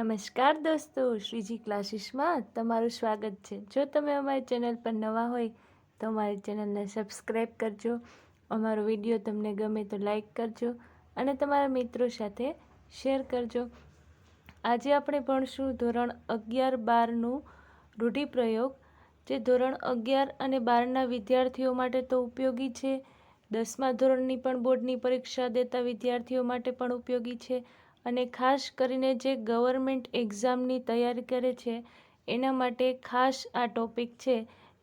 નમસ્કાર દોસ્તો, શ્રીજી ક્લાસીસમાં તમારું સ્વાગત છે. જો તમે અમારી ચેનલ પર નવા હોય, તો અમારી ચેનલને સબસ્ક્રાઈબ કરજો. અમારો વીડિયો તમને ગમે તો લાઈક કરજો અને તમારા મિત્રો સાથે શેર કરજો. આજે આપણે ભણશું ધોરણ અગિયાર બારનું રૂઢિપ્રયોગ, જે ધોરણ અગિયાર અને બારના વિદ્યાર્થીઓ માટે તો ઉપયોગી છે. દસમા ધોરણની પણ બોર્ડની પરીક્ષા દેતા વિદ્યાર્થીઓ માટે પણ ઉપયોગી છે. અને ખાસ કરીને જે ગવર્મેન્ટ એક્ઝામની તૈયારી કરે છે, એના માટે ખાસ આ ટોપિક છે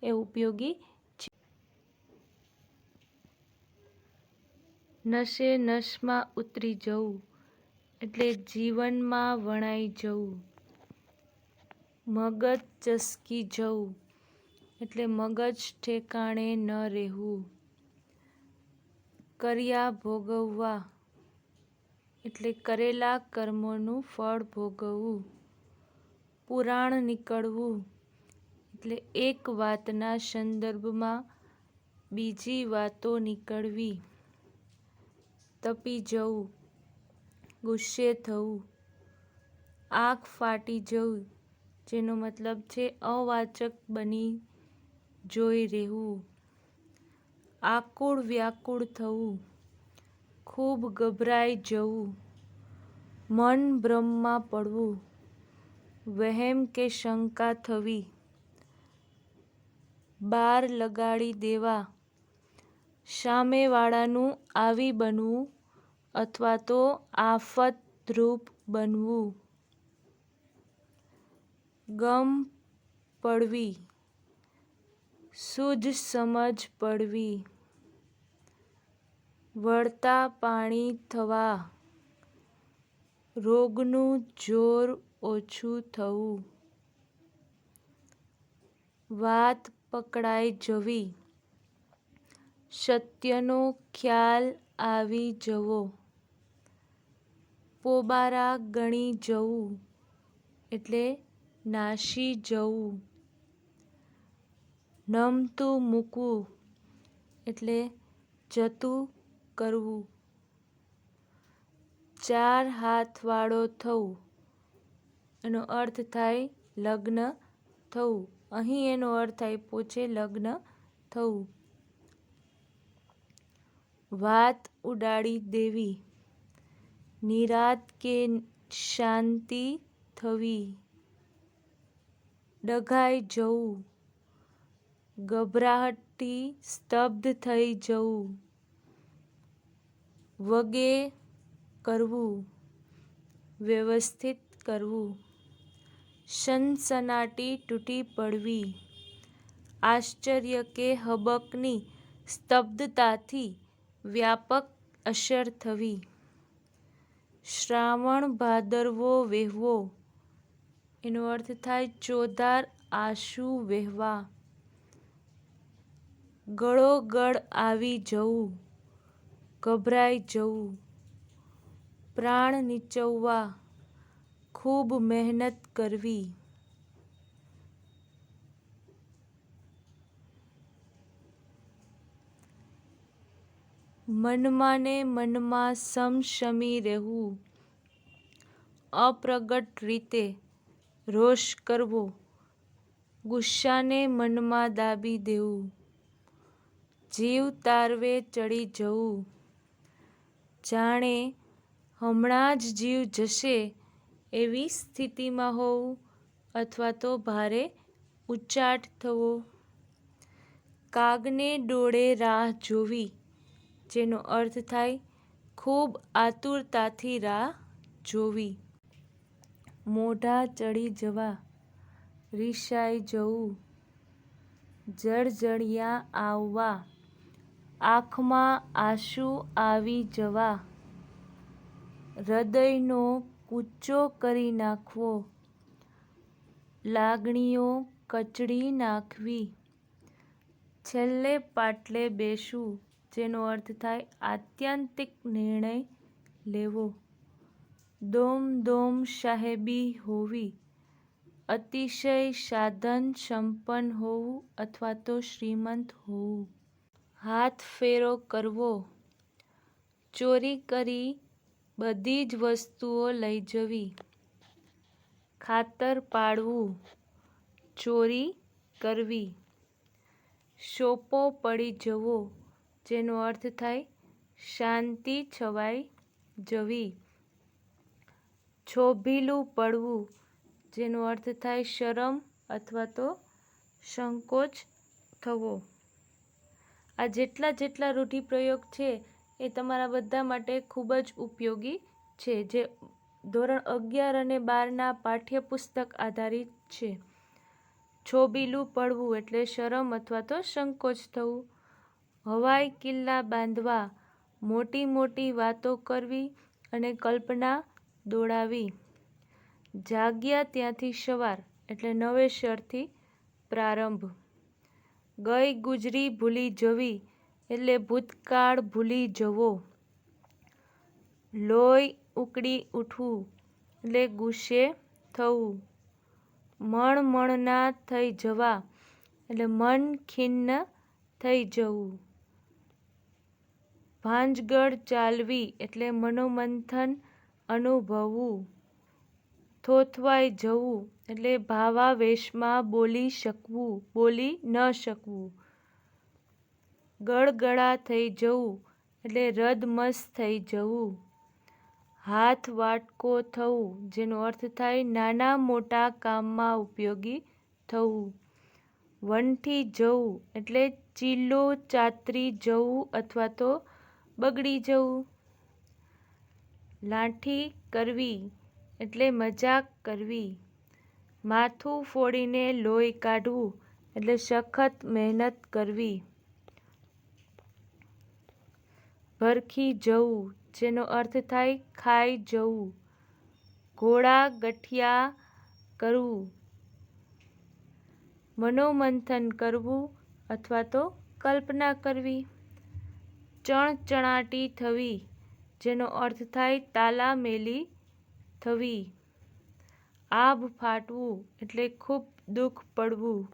એ ઉપયોગી છે. નશે નશમાં ઉતરી જવું, એટલે જીવનમાં વણાઈ જવું. મગજ ચસકી જવું, એટલે મગજ ઠેકાણે ન રહેવું. કર્યા ભોગવવા એટલે કરેલા કર્મોનું ફળ ભોગવવું, પુરાણ નીકળવું, એટલે એક વાતના સંદર્ભમાં બીજી વાતો નીકળવી. તપી જવું, ગુસ્સે થવું, આંખ ફાટી જવું, જેનો મતલબ છે અવાચક બની જોઈ રહેવું, આકુળ વ્યાકુળ થવું. ખૂબ ગભરાઈ જવું, મન ભ્રમમાં પડવું, વહેમ કે શંકા થવી, બાર લગાડી દેવા, સામેવાળાનું આવી બનવું અથવા તો આફતરૂપ બનવું. ગમ પડવી સૂઝ સમજ પડવી. વળતા પાણી થવા. રોગનું જોર ઓછું થવું. વાત પકડાઈ જવી. સત્યનો ખ્યાલ આવી જવો. પોબારા ગણી જવું એટલે નાસી જવું. નમતું મૂકવું એટલે જતું કરવું. ચાર હાથવાળો થવું એનો અર્થ થાય લગ્ન થવું અહીં એનો અર્થ થાય પોચે લગ્ન થવું વાત ઉડાડી દેવી. નિરાત કે શાંતિ થવી. ડઘાઈ જવું. ગભરાહટથી સ્તબ્ધ થઈ જવું. વગે કરવું, વ્યવસ્થિત કરવું, સનસનાટી તૂટી પડવી, આશ્ચર્ય કે હબકની સ્તબ્ધતાથી વ્યાપક અસર થવી, શ્રાવણ ભાદરવો વહેવો, એનો અર્થ થાય ચોધાર આંસુ વહેવા, ગળોગળ આવી જવું. ગભરાઈ જવું. પ્રાણ નીચવવા ખૂબ મહેનત કરવી. મનમાં ને મનમાં સમશમી રહેવું. અપ્રગટ રીતે રોષ કરવો. ગુસ્સાને મનમાં દાબી દેવું. જીવ તારવે ચડી જવું. જાણે હમણાં જ જીવ જશે એવી સ્થિતિમાં હોવું અથવા તો ભારે ઉચાટ થવો. કાગને ડોળે રાહ જોવી, જેનો અર્થ થાય ખૂબ આતુરતાથી રાહ જોવી. મોઢા ચડી જવા, રિસાઈ જવું, જળજળિયા આવવા આંખમાં આંસુ આવી જવા. હૃદયનો કૂચો કરી નાખવો. લાગણીઓ કચડી નાખવી. છેલ્લે પાટલે બેસવું, જેનો અર્થ થાય આત્યંતિક નિર્ણય લેવો. દોમ દોમ સાહેબી હોવી. અતિશય સાધન સંપન્ન હોવું અથવા તો શ્રીમંત હોવું. હાથ ફેરો કરવો. ચોરી કરી બધી જ વસ્તુઓ લઈ જવી. ખાતર પાડવું. ચોરી કરવી. સોપો પડી જવો, જેનો અર્થ થાય શાંતિ છવાઈ જવી. છોભીલું પડવું, જેનો અર્થ થાય શરમ અથવા તો સંકોચ થવો. આ જેટલા જેટલા રૂઢિપ્રયોગ છે એ તમારા બધા માટે ખૂબ જ ઉપયોગી છે, જે ધોરણ અગિયાર અને બારના પાઠ્યપુસ્તક આધારિત છે. છોબીલું પડવું એટલે શરમ અથવા તો સંકોચ થવું. હવાઈ કિલ્લા બાંધવા, મોટી મોટી વાતો કરવી અને કલ્પના દોડાવી. જાગ્યા ત્યાંથી સવાર એટલે નવેસરથી પ્રારંભ. ગઈ ગુજરી ભૂલી જવી, એટલે ભૂતકાળ ભૂલી જવો. લોહી ઉકળી ઉઠવું, એટલે ગુસ્સે થવું. મણ મણના થઈ જવા, એટલે મન ખિન્ન થઈ જવું. ભાંજગળ ચાલવી, એટલે મનોમંથન અનુભવવું. થોથવાઈ જવું એટલે ભાવાવેશમાં બોલી શકવું, બોલી ન શકવું. ગળગળા થઈ જવું એટલે રદમસ થઈ જવું. હાથ વાટકો થવું, જેનો અર્થ થાય નાના મોટા કામમાં ઉપયોગી થવું. વંઠી જવું એટલે ચીલો ચાતરી જવું અથવા તો બગડી જવું. લાઠી કરવી એટલે મજાક કરવી. માથું ફોડીને લોહી કાઢવું એટલે સખત મહેનત કરવી. ભરખી જવું, જેનો અર્થ થાય ખાઈ જવું. ઘોડા ગઠિયા કરવું. મનોમંથન કરવું અથવા તો કલ્પના કરવી. ચણચણાટી થવી, જેનો અર્થ થાય તાલામેલી થવી. આભ ફાટવું એટલે ખૂબ દુઃખ પડવું.